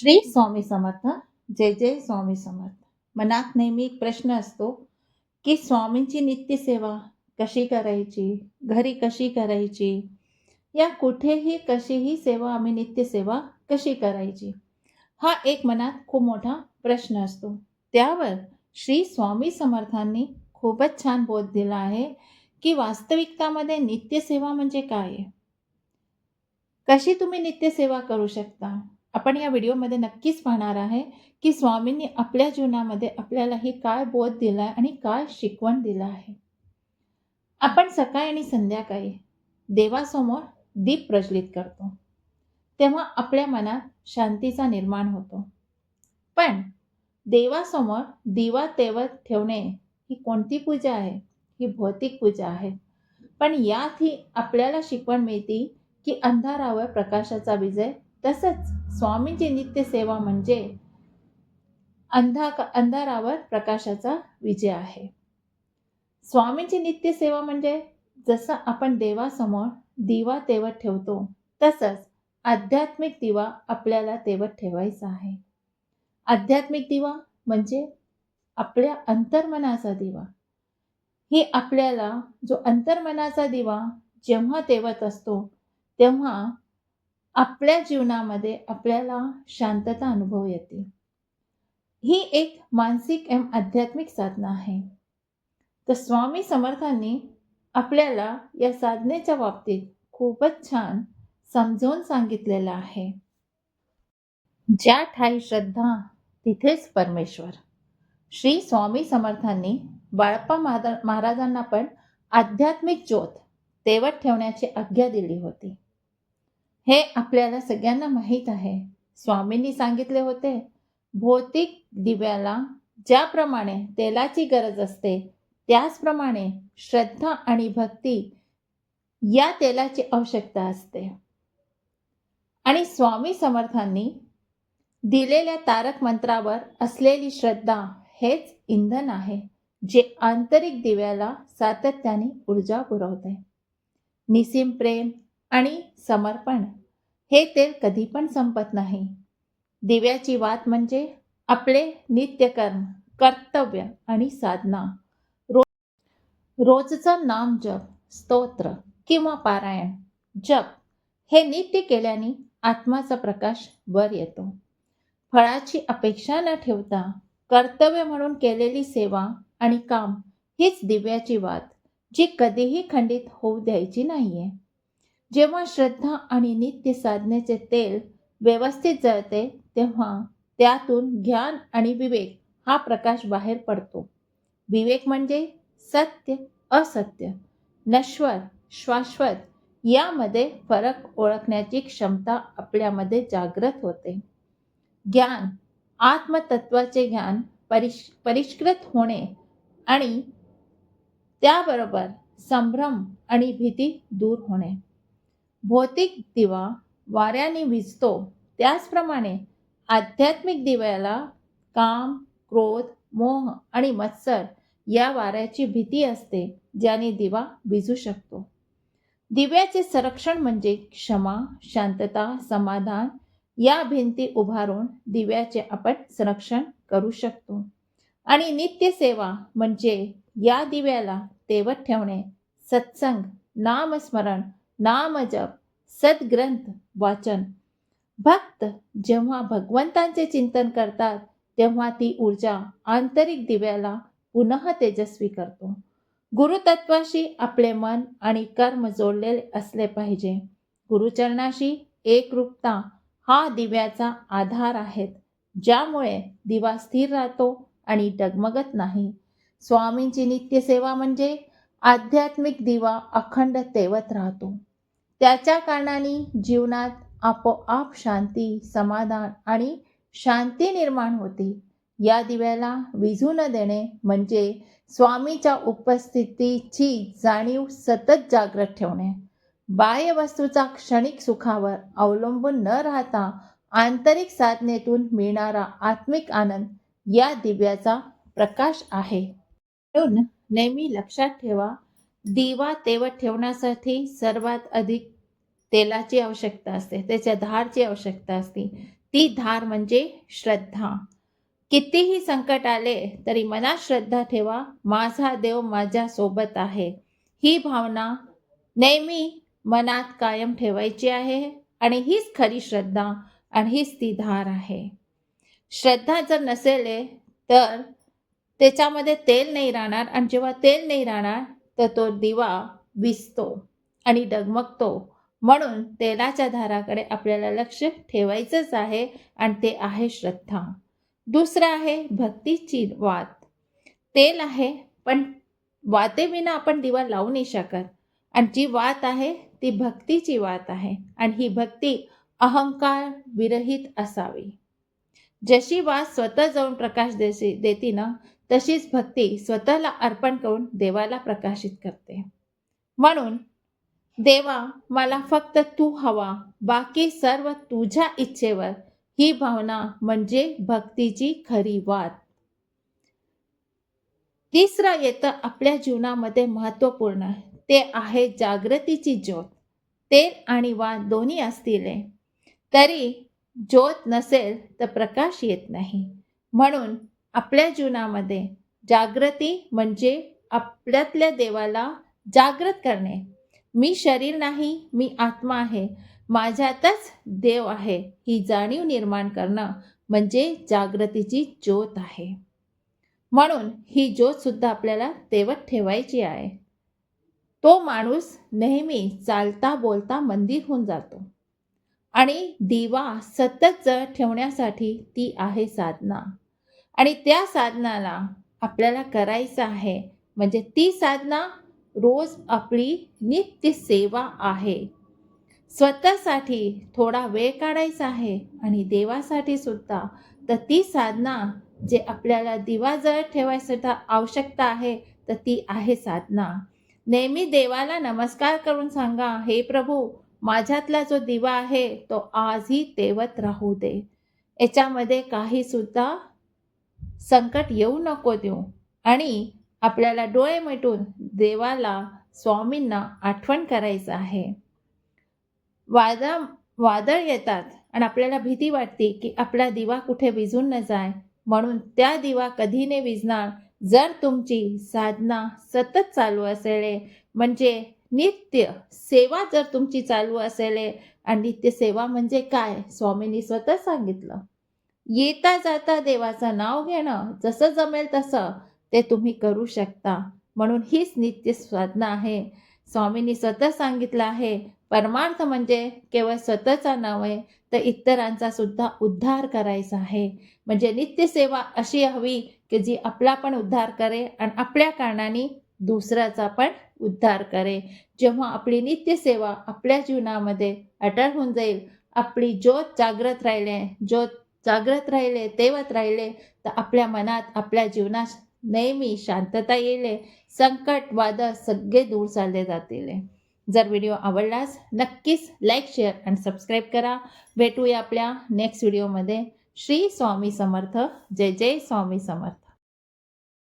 श्री स्वामी समर्थ जय जय स्वामी समर्थ. मनात नेहमी एक प्रश्न असतो की स्वामींची नित्यसेवा कशी करायची? घरी कशी करायची? या कुठेही कशीही सेवा आम्ही नित्यसेवा कशी करायची? हा एक मनात खूप मोठा प्रश्न असतो. त्यावर श्री स्वामी समर्थांनी खूपच छान बोध दिला आहे की वास्तविकतामध्ये नित्यसेवा म्हणजे काय? आहे कशी तुम्ही नित्यसेवा करू शकता? आपण या व्हिडिओमध्ये नक्कीच पाहणार आहे की स्वामींनी आपल्या जीवनामध्ये आपल्याला ही काय बोध दिला आहे आणि काय शिकवण दिलं आहे. आपण सकाळी आणि संध्याकाळी देवासमोर दीप प्रज्वलित करतो. तेव्हा आपल्या मनात शांतीचा निर्माण होतो. पण देवासमोर दिवा तेवत ठेवणे ही कोणती पूजा आहे? ही भौतिक पूजा आहे. पण यात ही आपल्याला शिकवण मिळते की अंधारावर प्रकाशाचा विजय तसंच स्वामींची नित्य सेवा म्हणजे अंधा अंधारावर प्रकाशाचा विजय आहे. स्वामींची नित्य सेवा म्हणजे जसं आपण देवासमोर दिवा तेवत ठेवतो तसंच आध्यात्मिक दिवा आपल्याला तेवत ठेवायचा आहे. आध्यात्मिक दिवा म्हणजे आपल्या अंतर्मनाचा दिवा. ही आपल्याला जो अंतर्मनाचा दिवा जेव्हा तेवत असतो तेव्हा आपल्या जीवनामध्ये आपल्याला शांतता अनुभव येते. ही एक मानसिक एम आध्यात्मिक साधना आहे. तर स्वामी समर्थांनी आपल्याला या साधनेच्या बाबतीत खूपच छान समजवून सांगितलेलं आहे. ज्या ठाई श्रद्धा तिथेच परमेश्वर. श्री स्वामी समर्थांनी बाळप्पा महारा महाराजांना पण आध्यात्मिक ज्योत तेवत ठेवण्याची आज्ञा दिली होती. हे आपल्याला सगळ्यांना माहीत आहे. स्वामींनी सांगितले होते भौतिक दिव्याला ज्याप्रमाणे तेलाची गरज असते त्याचप्रमाणे श्रद्धा आणि भक्ती या तेलाची आवश्यकता असते. आणि स्वामी समर्थांनी दिलेल्या तारक मंत्रावर असलेली श्रद्धा हेच इंधन आहे जे आंतरिक दिव्याला सातत्याने ऊर्जा पुरवते. निसीम प्रेम आणि समर्पण. हे तेल कधी पण संपत नाही. दिव्याची वात म्हणजे आपले नित्यकर्म कर्तव्य आणि साधना. रोज रोजचं नाम जप स्तोत्र किंवा पारायण जप हे नित्य केल्याने आत्माचा प्रकाश वर येतो. फळाची अपेक्षा न ठेवता कर्तव्य म्हणून केलेली सेवा आणि काम हीच दिव्याची वात जी कधीही खंडित होऊ द्यायची नाहीये. जेव्हा श्रद्धा आणि नित्य साधनेचे तेल व्यवस्थित जळते तेव्हा त्यातून ज्ञान आणि विवेक हा प्रकाश बाहेर पडतो. विवेक म्हणजे सत्य असत्य नश्वर शाश्वत यामध्ये फरक ओळखण्याची क्षमता आपल्यामध्ये जागृत होते. ज्ञान आत्मतत्वाचे ज्ञान परिष परिष्कृत होणे आणि त्याबरोबर संभ्रम आणि भीती दूर होणे. भौतिक दिवा वाऱ्याने विजतो त्याचप्रमाणे आध्यात्मिक दिव्याला काम क्रोध मोह आणि मत्सर या वाऱ्याची भीती असते ज्याने दिवा विजू शकतो. दिव्याचे संरक्षण म्हणजे क्षमा शांतता समाधान या भिंती उभारून दिव्याचे आपण संरक्षण करू शकतो. आणि नित्य सेवा म्हणजे या दिव्याला तेवत ठेवणे सत्संग नामस्मरण नामजप सद्ग्रंथ वाचन. भक्त जेव्हा भगवंतांचे चिंतन करतात तेव्हा ती ऊर्जा आंतरिक दिव्याला पुनः तेजस्वी करतो. गुरुतत्वाशी आपले मन आणि कर्म जोडलेले असले पाहिजे. गुरुचरणाशी एकरूपता हा दिव्याचा आधार आहेत ज्यामुळे दिवा स्थिर राहतो आणि डगमगत नाही. स्वामींची नित्यसेवा म्हणजे आध्यात्मिक दिवा अखंड तेवत राहतो. त्याच्या कारणाने जीवनात आपोआप शांती समाधान आणि शांती निर्माण होते. या दिव्याला विझू न देणे म्हणजे स्वामीच्या उपस्थितीची जाणीव सतत जागृत ठेवणे. बाह्य वस्तूचा क्षणिक सुखावर अवलंबून न राहता आंतरिक साधनेतून मिळणारा आत्मिक आनंद या दिव्याचा प्रकाश आहे. म्हणून नेहमी लक्षात ठेवा दिवा तेवत ठेवण्यासाठी सर्वात अधिक तेलाची आवश्यकता असते त्याच्या धारची आवश्यकता असते. ती धार म्हणजे श्रद्धा. कितीही संकट आले तरी मनात श्रद्धा ठेवा माझा देव माझ्या सोबत आहे. ही भावना नेहमी मनात कायम ठेवायची आहे आणि हीच खरी श्रद्धा आणि हीच ती धार आहे. श्रद्धा जर नसेल तर त्याच्यामध्ये तेल नाही राहणार आणि जेव्हा तेल नाही राहणार तर तो दिवा विजतो आणि डगमगतो. म्हणून तेलाच्या धाराकडे आपल्याला लक्ष ठेवायचंच आहे आणि ते आहे श्रद्धा. दुसरं आहे भक्तीची वात. तेल आहे पण वातेविना आपण दिवा लावू नाही शकत. आणि जी वात आहे ती भक्तीची वात आहे आणि ही भक्ती अहंकार विरहित असावी. जशी वात स्वतः जाऊन प्रकाश देसी देती ना तशीच भक्ती स्वतःला अर्पण करून देवाला प्रकाशित करते. म्हणून देवा मला फक्त तू हवा बाकी सर्व तुझ्या इच्छेवर ही भावना म्हणजे भक्तीची खरी वाद तिसरं येतं आपल्या जीवनामध्ये महत्त्वपूर्ण ते आहे जागृतीची ज्योत. तेल आणि वाद दोन्ही असतील तरी ज्योत नसेल तर प्रकाश येत नाही. म्हणून आपल्या जीवनामध्ये जागृती म्हणजे आपल्यातल्या देवाला जागृत करणे. मी शरीर नाही मी आत्मा आहे. माझ्यातच देव आहे ही जाणीव निर्माण करणं म्हणजे जागृतीची ज्योत आहे. म्हणून ही ज्योतसुद्धा आपल्याला तेवत ठेवायची आहे. तो माणूस नेहमी चालता बोलता मंदिर होऊन जातो. आणि दिवा सतत जळ ठेवण्यासाठी ती आहे साधना. आणि त्या साधनाला आपल्याला करायचं आहे. म्हणजे ती साधना रोज आपली नित्य सेवा आहे. स्वतःसाठी थोडा वेळ काढायचा आहे आणि देवासाठी सुद्धा. तर ती साधना जे आपल्याला दिवा जळ ठेवायसाठी आवश्यकता आहे तर ती आहे साधना. नेहमी देवाला नमस्कार करून सांगा हे प्रभू माझ्यातला जो दिवा आहे तो आजही तेवत राहू दे. याच्यामध्ये काही सुद्धा संकट येऊ नको देऊ. आणि आपल्याला डोळे मिटून देवाला स्वामींना आठवण करायचं आहे. वादा वादळ येतात आणि आपल्याला भीती वाटते की आपला दिवा कुठे विजून न जाय. म्हणून त्या दिवा कधी नाही विजणार? जर तुमची साधना सतत चालू असेल म्हणजे नित्य सेवा जर तुमची चालू असेल आणि नित्य सेवा म्हणजे काय? स्वामींनी स्वतः सांगितलं. येता जाता देवाचं नाव घेणं जसं जमेल तसं ते तुम्ही करू शकता. म्हणून हीच नित्य साधना आहे. स्वामींनी स्वतः सांगितलं आहे परमार्थ म्हणजे केवळ स्वतःचा नव्हे तर इतरांचा सुद्धा उद्धार करायचा आहे. म्हणजे नित्यसेवा अशी हवी की जी आपला पण उद्धार करे आणि आपल्या कारणाने दुसऱ्याचा पण उद्धार करे. जेव्हा आपली नित्यसेवा आपल्या जीवनामध्ये अटळ होऊन जाईल आपली ज्योत जागृत राहिले ज्योत जागृत राहिले तेवत राहिले तर आपल्या मनात आपल्या जीवनात नेहमी शांतता येईल. संकट वादळ सगळे दूर चालले जातील. जर व्हिडिओ आवडलास नक्कीच लाईक शेअर आणि सबस्क्राईब करा. भेटूया आपल्या नेक्स्ट व्हिडिओमध्ये श्री स्वामी समर्थ. जय जय स्वामी समर्थ.